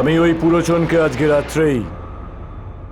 আমি ওই পুরোচনকে আজকে রাত্রেই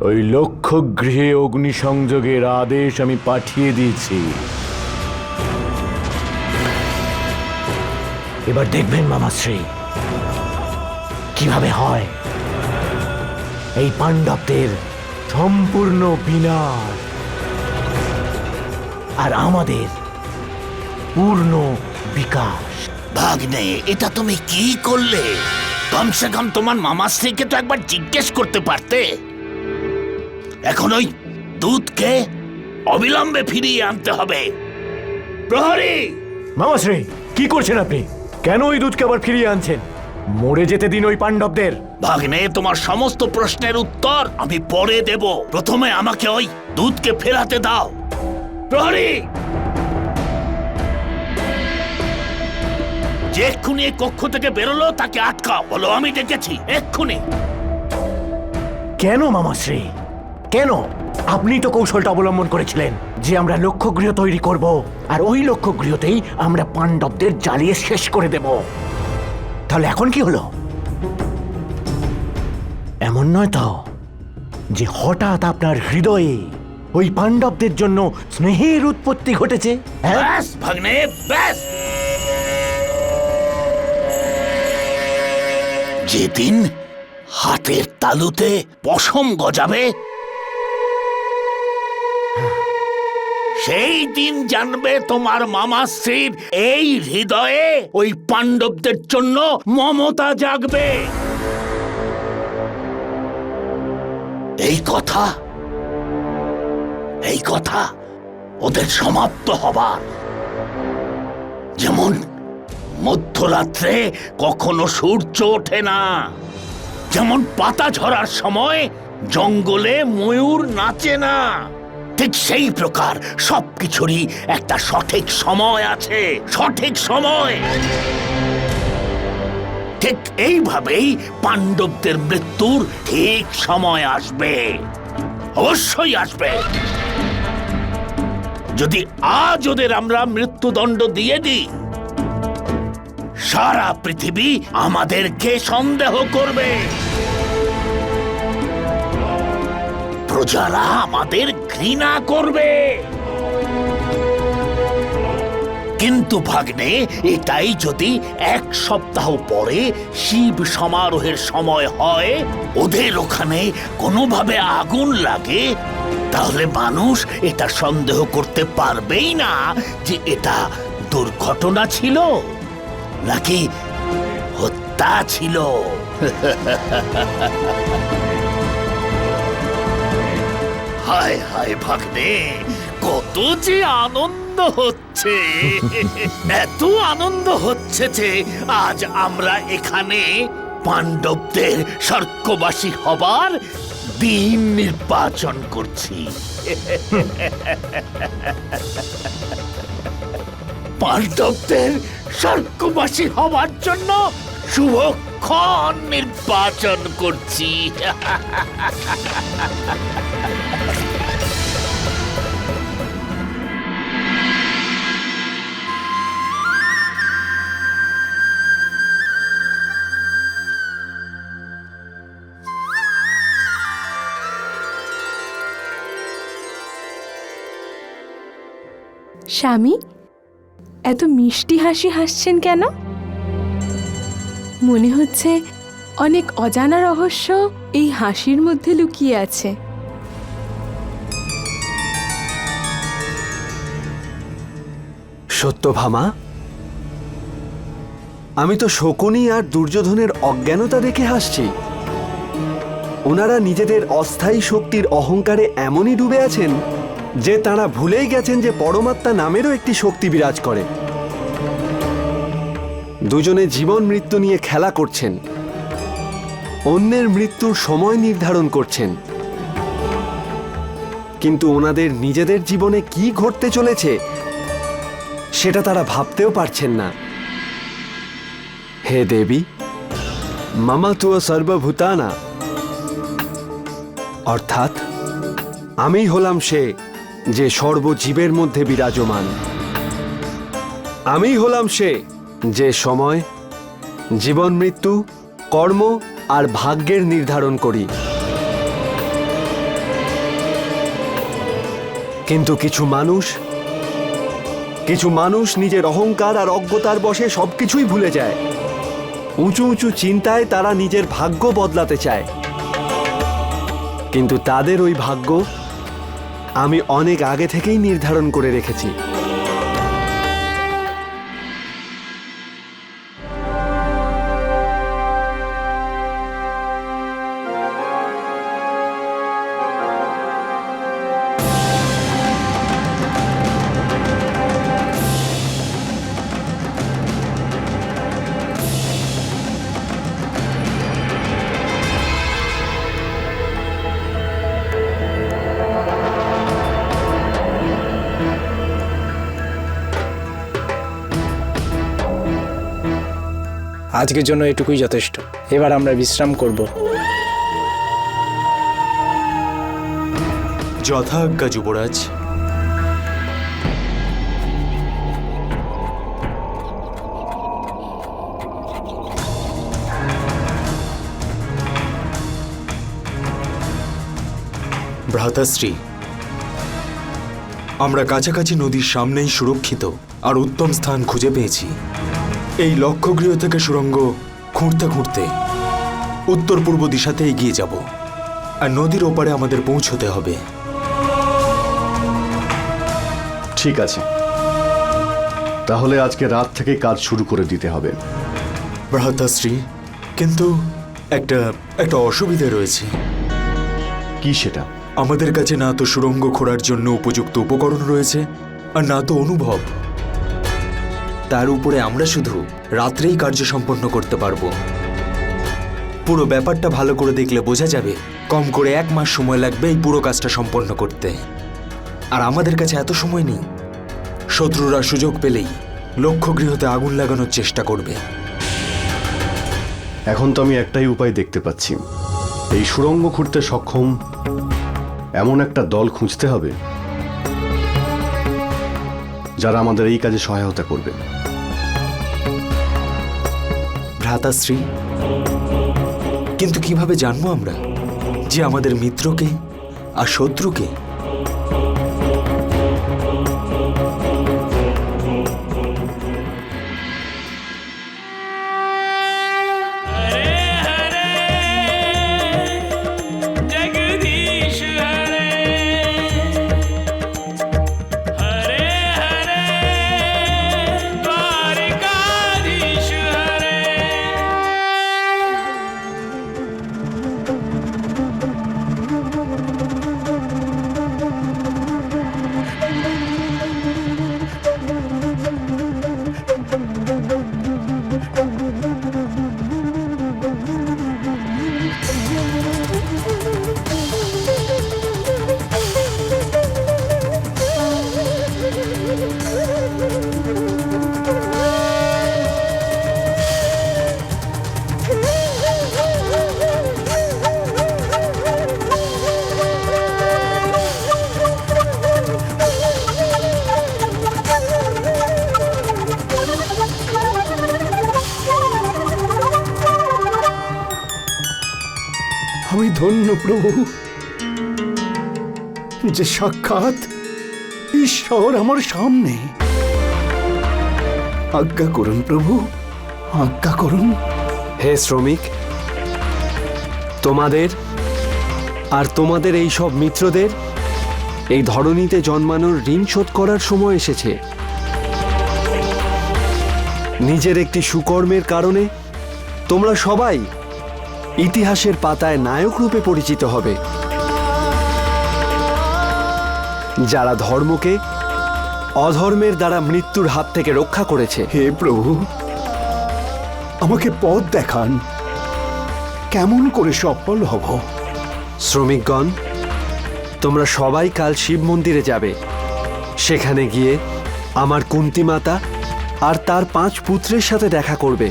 ওই লক্ষ্য গৃহে অগ্নিসংযোগের আদেশ আমি পাঠিয়ে দিয়েছি। এবার দেখবেন মামাশ্রী কীভাবে হয় এই পাণ্ডবদের সম্পূর্ণ বিনাশ আর আমাদের পূর্ণ বিকাশ। ভাগ্নে এটা তুমি কি করলে? কমসে কম তোমার মামাশ্রীকে তো একবার জিজ্ঞেস করতে পারতে। এখন ওই দুধকে অবিলম্বে ফিরিয়ে আনতে হবে। প্রহরী! মামাশ্রী কি করছেন আপনি? কেন ওই দুধকে আবার ফিরিয়ে আনছেন? মরে যেতে দিন ওই পাণ্ডবদের। ভাগ্নে তোমার সমস্ত প্রশ্নের উত্তর আমি পরে দেব। প্রথমে আমাকে ওই দুধকে ফেরাতে দাও। প্রহরী! যে এক্ষুনি এই কক্ষ থেকে বেরোলো তাকে আটকাও। বলো আমি দেখেছি এক্ষুনি। কেন মামাশ্রী কেন? আপনি তো কৌশলটা অবলম্বন করেছিলেন যে আমরা লক্ষ্যগৃহ তৈরি করব আর ওই লক্ষ্যগৃহতেই আমরা পাণ্ডবদের জ্বালিয়ে শেষ করে দেব। তাহলে এখন কি হলো? এমন নয় তো যে হঠাৎ আপনার হৃদয়ে ওই পাণ্ডবদের জন্য স্নেহের উৎপত্তি ঘটেছে হ্যাঁ? ব্যাস ভাগ্নে ব্যাস! যেদিন হাতের তালুতে পশম গজাবে, সেই দিন জানবে তোমার মামাশ্রীর এই হৃদয়ে ওই পাণ্ডবদের জন্য মমতা জাগবে। এই কথা এই কথা ওদের সমাপ্ত হবার। যেমন মধ্যরাত্রে কখনো সূর্য ওঠে না। যেমন পাতা ঝরার সময় জঙ্গলে ময়ূর নাচে না। ঠিক সেই প্রকার সবকিছুরই একটা সঠিক সময় আছে, সঠিক সময়। ঠিক এইভাবেই পাণ্ডবদের মৃত্যুর ঠিক সময় আসবে, অবশ্যই আসবে। যদি আজ ওদের আমরা মৃত্যুদণ্ড দিয়ে দিই সারা পৃথিবী আমাদেরকে সন্দেহ করবে। প্রজারা আমাদের ঘৃণা করবে। কিন্তু ভাগ্নে, এটাই যদি এক সপ্তাহ পরে শিব সমারোহের সময় হয়, ওদের ওখানে কোনোভাবে আগুন লাগে, তাহলে মানুষ এটা সন্দেহ করতে পারবেই না যে এটা দুর্ঘটনা ছিল। নাকি হত্যা ছিল? হায় হায় ভাগ্নে, কত যে আনন্দ হচ্ছে। এত আনন্দ হচ্ছে যে আজ আমরা এখানে পাণ্ডবদের স্বর্গবাসী হবার দিন নির্বাচন করছি। পাণ্ডবদের স্বর্গবাসী হওয়ার জন্য শুভক্ষণ নির্বাচন করছি। স্বামী এত মিষ্টি হাসি হাসছেন কেন? মনে হচ্ছে অনেক অজানা রহস্য এই হাসির মধ্যে লুকিয়ে আছে। সত্যভামা আমি তো শকুনি আর দুর্যোধনের অজ্ঞানতা দেখে হাসছি। ওনারা নিজেদের অস্থায়ী শক্তির অহংকারে এমনই ডুবে আছেন যে তারা ভুলেই গেছেন যে পরমাত্মা নামেরও একটি শক্তি বিরাজ করে। দুজনে জীবন মৃত্যু নিয়ে খেলা করছেন। অন্যের মৃত্যুর সময় নির্ধারণ করছেন। কিন্তু ওনাদের নিজেদের জীবনে কি ঘটতে চলেছে, সেটা তারা ভাবতেও পারছেন না। হে দেবী মামা তুয়া সর্বভূতানা। অর্থাৎ আমি হলাম সে যে সর্বজীবের মধ্যে বিরাজমান। আমি হলাম সে যে সময়, জীবন মৃত্যু, কর্ম আর ভাগ্যের নির্ধারণ করি। কিন্তু কিছু মানুষ কিছু মানুষ নিজের অহংকার আর অজ্ঞতার বশে সবকিছুই ভুলে যায়। উঁচু উঁচু চিন্তায় তারা নিজের ভাগ্য বদলাতে চায়। কিন্তু তাদের ওই ভাগ্য আমি অনেক আগে থেকেই নির্ধারণ করে রেখেছি। আজকের জন্য এটুকুই যথেষ্ট। এবার আমরা বিশ্রাম করব। যথাজ্ঞা যুবরাজ। ভ্রাতাশ্রী, আমরা কাছাকাছি নদীর সামনেই সুরক্ষিত আর উত্তম স্থান খুঁজে পেয়েছি। এই লক্ষ্যগৃহ থেকে সুরঙ্গ খুঁড়তে খুঁড়তে উত্তর পূর্ব দিশাতে এগিয়ে যাব। আর নদীর ওপারে আমাদের পৌঁছতে হবে। ঠিক আছে। তাহলে আজকে রাত থেকে কাজ শুরু করে দিতে হবে। ভ্রাতাশ্রী কিন্তু একটা একটা অসুবিধা রয়েছে। কি সেটা? আমাদের কাছে না তো সুড়ঙ্গ খোঁড়ার জন্য উপযুক্ত উপকরণ রয়েছে আর না তো অনুভব। তার উপরে আমরা শুধু রাত্রেই কার্য সম্পন্ন করতে পারব। পুরো ব্যাপারটা ভালো করে দেখলে বোঝা যাবে, কম করে এক মাস সময় লাগবে এই পুরো কাজটা সম্পন্ন করতে। আর আমাদের কাছে এত সময় নেই। শত্রুরা সুযোগ পেলেই লক্ষ্য গৃহতে আগুন লাগানোর চেষ্টা করবে। এখন তো আমি একটাই উপায় দেখতে পাচ্ছি। এই সুড়ঙ্গ খুঁড়তে সক্ষম এমন একটা দল খুঁজতে হবে যারা আমাদের এই কাজে সহায়তা করবে। ভ্রাতাশ্রী কিন্তু কীভাবে জানব আমরা যে আমাদের মিত্রকে আর শত্রুকে আমি প্রভু। যে সাক্ষাৎ ঈশ্বর আমার সামনে। আজ্ঞা করুন প্রভু, আজ্ঞা করুন। হে শ্রমিক, তোমাদের আর তোমাদের এই সব মিত্রদের এই ধরনীতে জন্মানোর ঋণ শোধ করার সময় এসেছে। নিজের একটি সুকর্মের কারণে তোমরা সবাই ইতিহাসের পাতায় নায়ক রূপে পরিচিত হবে। যারা ধর্মকে অধর্মের দ্বারা মৃত্যুর হাত থেকে রক্ষা করেছে। হে প্রভু আমাকে পথ দেখান। কেমন করে সফল হব? শ্রমিকগণ তোমরা সবাই কাল শিব মন্দিরে যাবে। সেখানে গিয়ে আমার কুন্তি মাতা আর তার পাঁচ পুত্রের সাথে দেখা করবে।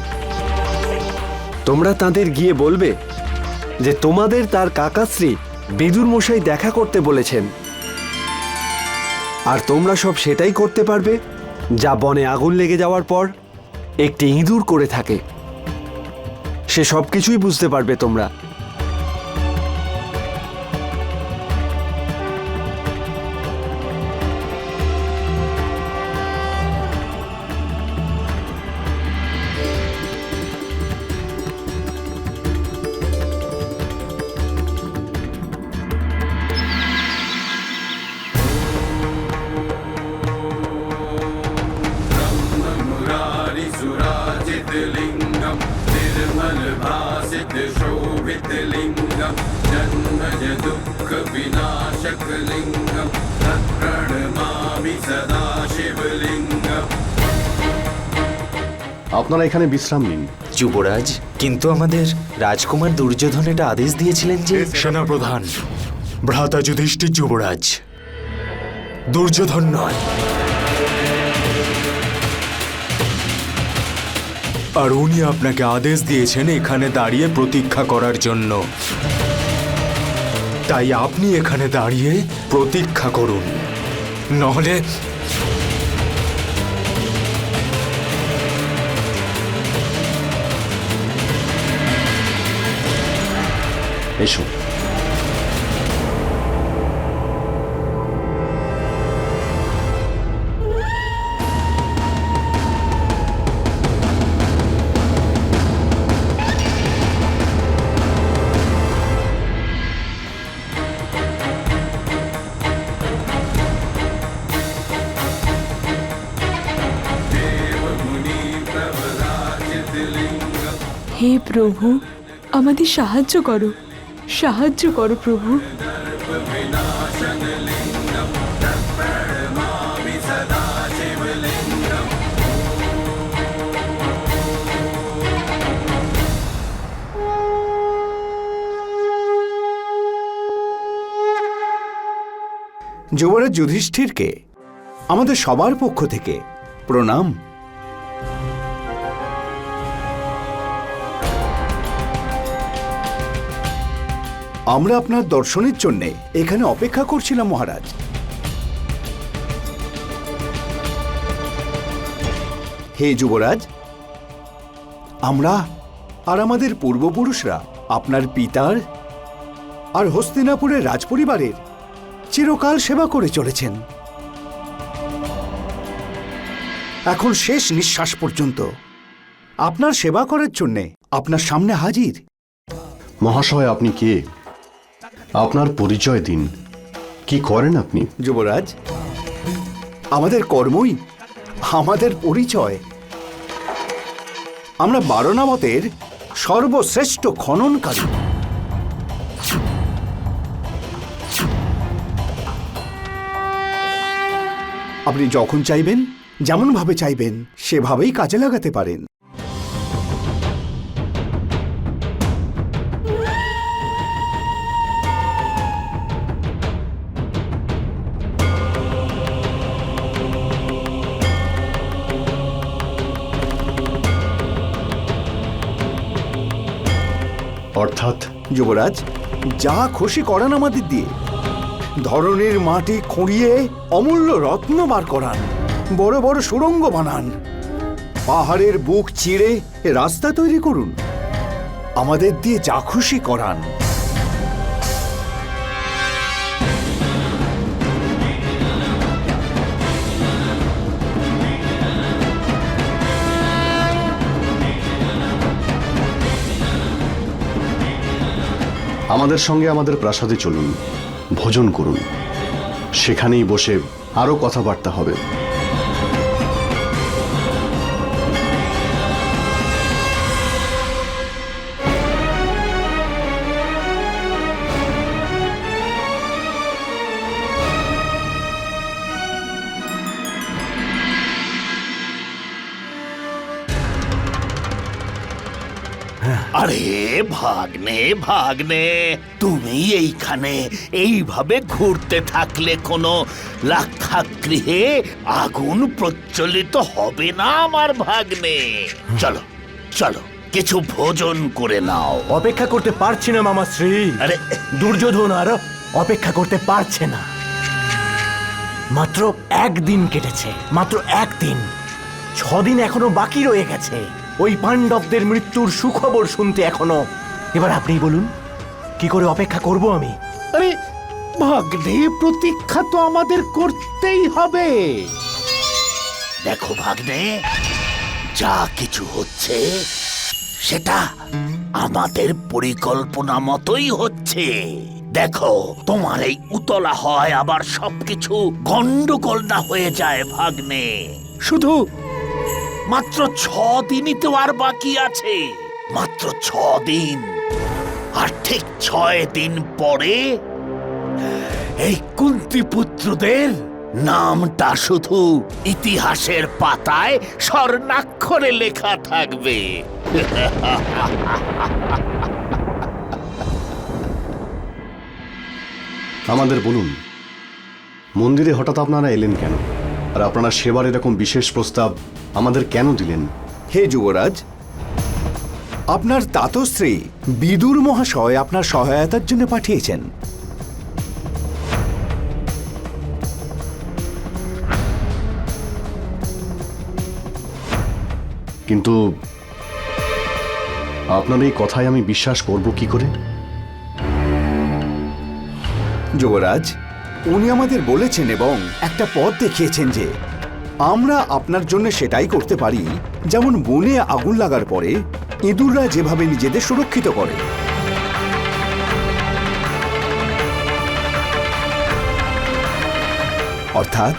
তোমরা তাদের গিয়ে বলবে যে তোমাদের তার কাকাশ্রী বিদুর মশাই দেখা করতে বলেছেন। আর তোমরা সব সেটাই করতে পারবে যা বনে আগুন লেগে যাওয়ার পর একটি ইঁদুর করে থাকে। সে সব কিছুই বুঝতে পারবে তোমরা। আপনারা এখানে বিশ্রাম নিন। যুবরাজ কিন্তু আমাদের রাজকুমার দুর্যোধন এটা আদেশ দিয়েছিলেন যে সেনাপ্রধান ভ্রাতা যুধিষ্ঠির যুবরাজ দুর্যোধন নয়। আর উনি আপনাকে আদেশ দিয়েছেন এখানে দাঁড়িয়ে প্রতীক্ষা করার জন্য। তাই আপনি এখানে দাঁড়িয়ে প্রতীক্ষা করুন। নহলে এসো। হে প্রভু আমাদের সাহায্য করো। সাহায্য করো প্রভু। যুবরাজ যুধিষ্ঠিরকে আমাদের সবার পক্ষ থেকে প্রণাম। আমরা আপনার দর্শনের জন্য এখানে অপেক্ষা করছিলাম, মহারাজ। হে যুবরাজ, আমরা আর আমাদের পূর্বপুরুষরা, আপনার পিতার আর হস্তিনাপুরের রাজপরিবারের চিরকাল সেবা করে চলেছেন। এখন শেষ নিঃশ্বাস পর্যন্ত আপনার সেবা করার জন্যে আপনার সামনে হাজির। মহাশয়, আপনি কে? আপনার পরিচয় দিন। কি করেন আপনি? যুবরাজ, আমাদের কর্মই আমাদের পরিচয়। আমরা বারণাবতের সর্বশ্রেষ্ঠ খননকারী। আপনি যখন চাইবেন, যেমনভাবে চাইবেন, সেভাবেই কাজে লাগাতে পারেন। যুবরাজ, যা খুশি করান আমাদের দিয়ে। ধরনের মাটি খুঁড়িয়ে অমূল্য রত্ন বার করান, বড় বড় সুরঙ্গ বানান। পাহাড়ের বুক চিড়ে রাস্তা তৈরি করুন। আমাদের দিয়ে যা খুশি করান। আমাদের সঙ্গে আমাদের প্রাসাদে চলুন ভোজন করুন। সেখানেই বসে আরও কথাবার্তা হবে। আরে ভাগ্নে ভাগ্নে তুমি এইখানে এইভাবে ঘুরতে থাকলে কোনো লাক্ষাগৃহে আগুন প্রজ্বলিত হবে না আমার ভাগ্নে। চলো চলো কিছু ভোজন করে নাও। অপেক্ষা করতে পারছি না মামা শ্রী। আরে দুর্যোধন আর অপেক্ষা করতে পারছে না। মাত্র একদিন কেটেছে মাত্র একদিন। ছদিন এখনও বাকি রয়ে গেছে। ওই পাণ্ডবদের মৃত্যুর সুখবর শুনতে এখনও। এবার আপনি বলুন কি করে অপেক্ষা করব আমি? আরে ভাগ্নে প্রতীক্ষা তো আমাদের করতেই হবে। দেখো ভাগ্নে যা কিছু হচ্ছে সেটা আমাদের পরিকল্পনা মতোই হচ্ছে। দেখো তোমার এই উতলা হয় আবার সবকিছু গন্ডগোল না হয়ে যায় ভাগ্নে। শুধু মাত্র ছ দিনই তো আর বাকি আছে। মাত্র ছ দিন আর ঠিক ছয় দিন পরে এই কুন্তি পুত্রদের নামটা শুধু ইতিহাসের পাতায় স্বর্ণাক্ষরে লেখা থাকবে। আমাদের বলুন, মন্দিরে হঠাৎ আপনারা এলেন কেন? আর আপনারা সেবার এরকম বিশেষ প্রস্তাব আমাদের কেন দিলেন? হে যুবরাজ আপনার তাতশ্রী বিদুর মহাশয় আপনার সহায়তার জন্য পাঠিয়েছেন। কিন্তু আপনার এই কথায় আমি বিশ্বাস করব কি করে? যুবরাজ উনি আমাদের বলেছেন এবং একটা পথ দেখিয়েছেন যে আমরা আপনার জন্য সেটাই করতে পারি। যেমন বনে আগুন লাগার পরে ইঁদুররা যেভাবে নিজেদের সুরক্ষিত করে। অর্থাৎ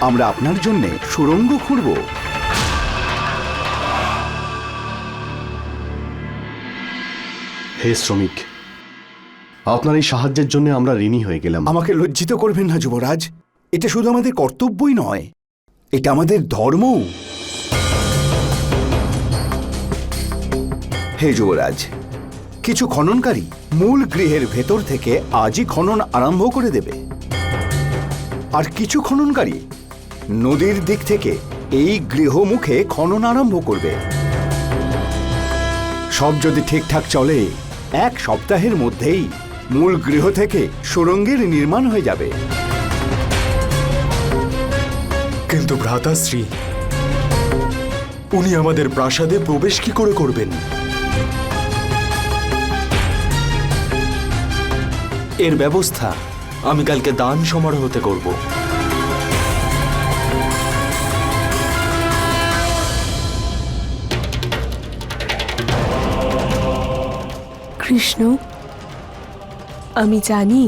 আমরা আপনার জন্য সুরঙ্গ খুঁড়ব। হে শ্রমিক আপনার এই সাহায্যের জন্য আমরা ঋণী হয়ে গেলাম। আমাকে লজ্জিত করবেন না, যুবরাজ। এটা শুধু আমাদের কর্তব্যই নয়, এটা আমাদের ধর্ম হে যুবরাজ, কিছু খননকারী মূল গৃহের ভেতর থেকে আজই খনন আরম্ভ করে দেবে। আর কিছু খননকারী নদীর দিক থেকে এই গৃহমুখে খনন আরম্ভ করবে। সব যদি ঠিকঠাক চলে, এক সপ্তাহের মধ্যেই মূল গৃহ থেকে সুরঙ্গের নির্মাণ হয়ে যাবে। কিন্তু ভ্রাতাশ্রী উনি আমাদের প্রাসাদে প্রবেশ কি করে করবেন? এর ব্যবস্থা আমি কালকে দান সমারোহতে করব। কৃষ্ণ আমি জানি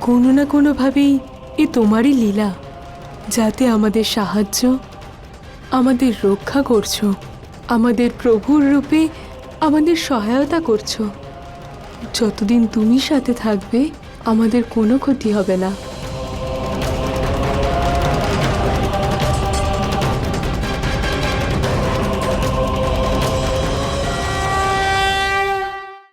কোনো না কোনোভাবেই এ তোমারই লীলা, যাতে আমাদের সাহায্য, আমাদের রক্ষা করছ, আমাদের প্রভুর রূপে আমাদের সহায়তা করছ। যতদিন তুমি সাথে থাকবে, আমাদের কোনো ক্ষতি হবে না।